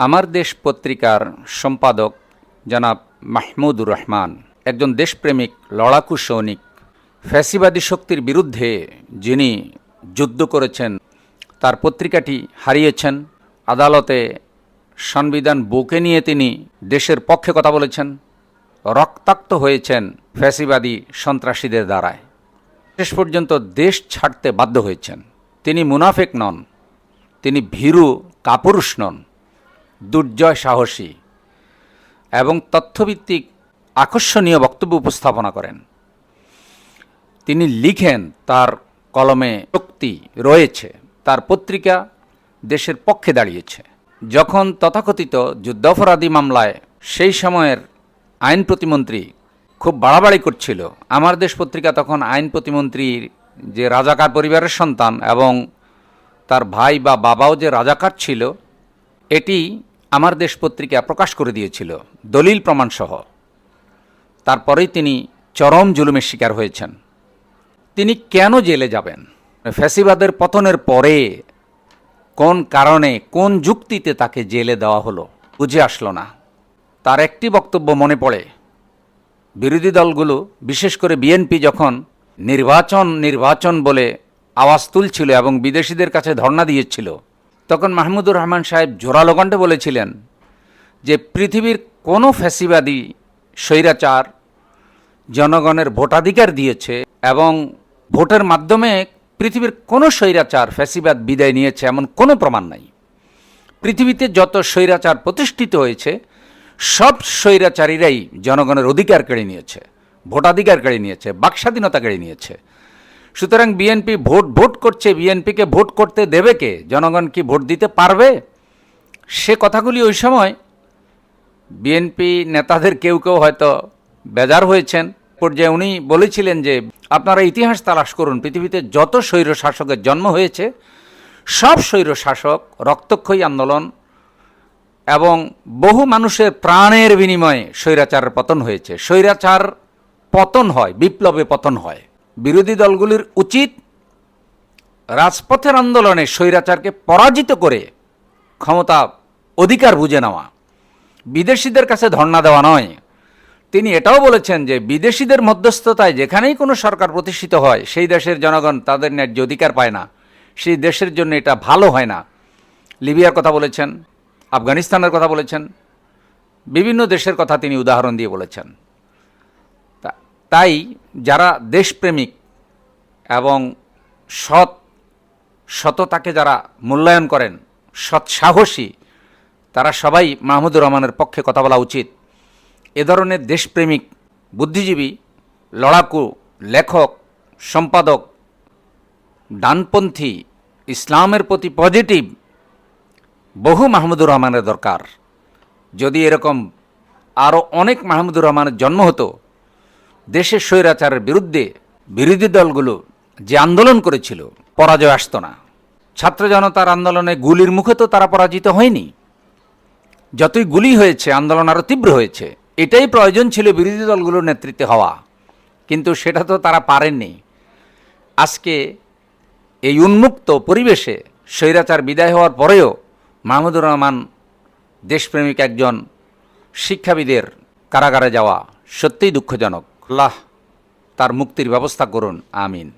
আমার দেশ পত্রিকার সম্পাদক জনাব মাহমুদুর রহমান, একজন দেশপ্রেমিক, লড়াকু সৈনিক, ফ্যাসিবাদী শক্তির বিরুদ্ধে যিনি যুদ্ধ করেছেন, তার পত্রিকাটি হারিয়েছেন। আদালতে সংবিধান বুকে নিয়ে তিনি দেশের পক্ষে কথা বলেছেন, রক্তাক্ত হয়েছেন ফ্যাসিবাদী সন্ত্রাসীদের দ্বারায়। শেষ পর্যন্ত দেশ ছাড়তে বাধ্য হয়েছেন। তিনি মুনাফেক নন, তিনি ভীরু কাপুরুষ নন। দুর্জয় সাহসী এবং তথ্যভিত্তিক আকর্ষণীয় বক্তব্য উপস্থাপনা করেন। তিনি লিখেন, তার কলমে শক্তি রয়েছে, তার পত্রিকা দেশের পক্ষে দাঁড়িয়েছে। যখন তথাকথিত যুদ্ধাপরাধী মামলায় সেই সময়ের আইন প্রতিমন্ত্রী খুব বাড়াবাড়ি করছিল, আমার দেশ পত্রিকা তখন আইন প্রতিমন্ত্রীর যে রাজাকার পরিবারের সন্তান এবং তার ভাই বা বাবাও যে রাজাকার ছিল, এটি আমার দেশ পত্রিকা প্রকাশ করে দিয়েছিল, দলিল প্রমাণসহ। তারপরেই তিনি চরম জুলুমের শিকার হয়েছেন। তিনি কেন জেলে যাবেন? ফ্যাসিবাদের পতনের পরে কোন কারণে, কোন যুক্তিতে তাকে জেলে দেওয়া হলো, বুঝে আসলো না। তার একটি বক্তব্য মনে পড়ে। বিরোধী দলগুলো, বিশেষ করে বিএনপি, যখন নির্বাচন নির্বাচন বলে আওয়াজ তুলছিল এবং বিদেশিদের কাছে ধর্ণা দিয়েছিল তখন মাহমুদুর রহমান সাহেব জোরালো কণ্ঠে বলেছিলেন যে পৃথিবীর কোনো ফ্যাসিবাদী স্বৈরাচার জনগণের ভোটাধিকার দিয়েছে এবং ভোটের মাধ্যমে পৃথিবীর কোনো স্বৈরাচার ফ্যাসিবাদ বিদায় নিয়েছে এমন কোনো প্রমাণ নাই। পৃথিবীতে যত স্বৈরাচার প্রতিষ্ঠিত হয়েছে, সব স্বৈরাচারীরাই জনগণের অধিকার কেড়ে নিয়েছে, ভোটাধিকার কেড়ে নিয়েছে, বাকস্বাধীনতা কেড়ে নিয়েছে। সুতরাং বিএনপি ভোট ভোট করছে, বিএনপিকে ভোট করতে দেবে কে? জনগণ কি ভোট দিতে পারবে? সে কথাগুলি ওই সময় বিএনপি নেতাদের কেউ কেউ হয়তো বেজার হয়েছেন। পর্যায়ে উনি বলেছিলেন যে, আপনারা ইতিহাস তালাশ করুন, পৃথিবীতে যত স্বৈর শাসকের জন্ম হয়েছে, সব স্বৈর শাসক রক্তক্ষয়ী আন্দোলন এবং বহু মানুষের প্রাণের বিনিময়ে স্বৈরাচারের পতন হয়েছে। স্বৈরাচার পতন হয়, বিপ্লবে পতন হয়। বিরোধী দলগুলির উচিত রাজপথের আন্দোলনে স্বৈরাচারকে পরাজিত করে ক্ষমতা অধিকার বুঝে নেওয়া। বিদেশিদের কাছে ধর্ণা দেওয়া নয়। তিনি এটাও বলেছেন যে বিদেশিদের মধ্যস্থতায় যেখানেই কোনো সরকার প্রতিষ্ঠিত হয়, সেই দেশের জনগণ তাদের ন্যায্য অধিকার পায় না। সেই দেশের জন্য এটা ভালো হয় না। লিবিয়ার কথা বলেছেন, আফগানিস্তানের কথা বলেছেন, বিভিন্ন দেশের কথা তিনি উদাহরণ দিয়ে বলেছেন। তাই যারা দেশপ্রেমিক এবং সৎ সততাকে যারা মূল্যায়ন করেন, সৎ সাহসী, তারা সবাই মাহমুদুর রহমানের পক্ষে কথা বলা উচিত। এ ধরনের দেশপ্রেমিক, বুদ্ধিজীবী, লড়াকু, লেখক, সম্পাদক, ডানপন্থী, ইসলামের প্রতি পজিটিভ বহু মাহমুদুর রহমানের দরকার। যদি এরকম আরও অনেক মাহমুদুর রহমানের জন্ম হতো দেশের স্বৈরাচারের বিরুদ্ধে বিরোধী দলগুলো যে আন্দোলন করেছিল, পরাজয় আসতো না। ছাত্র জনতার আন্দোলনে গুলির মুখে তো তারা পরাজিত হয়নি। যতই গুলি হয়েছে, আন্দোলন আরও তীব্র হয়েছে, এটাই প্রয়োজন ছিল বিরোধী দলগুলোর নেতৃত্বে হওয়া। কিন্তু সেটা তো তারা পারেননি। আজকে এই উন্মুক্ত পরিবেশে স্বৈরাচার বিদায় হওয়ার পরেও মাহমুদুর রহমান দেশপ্রেমিক একজন শিক্ষাবিদের কারাগারে যাওয়া সত্যিই দুঃখজনক। আল্লাহ তার মুক্তির ব্যবস্থা করুন আমিন।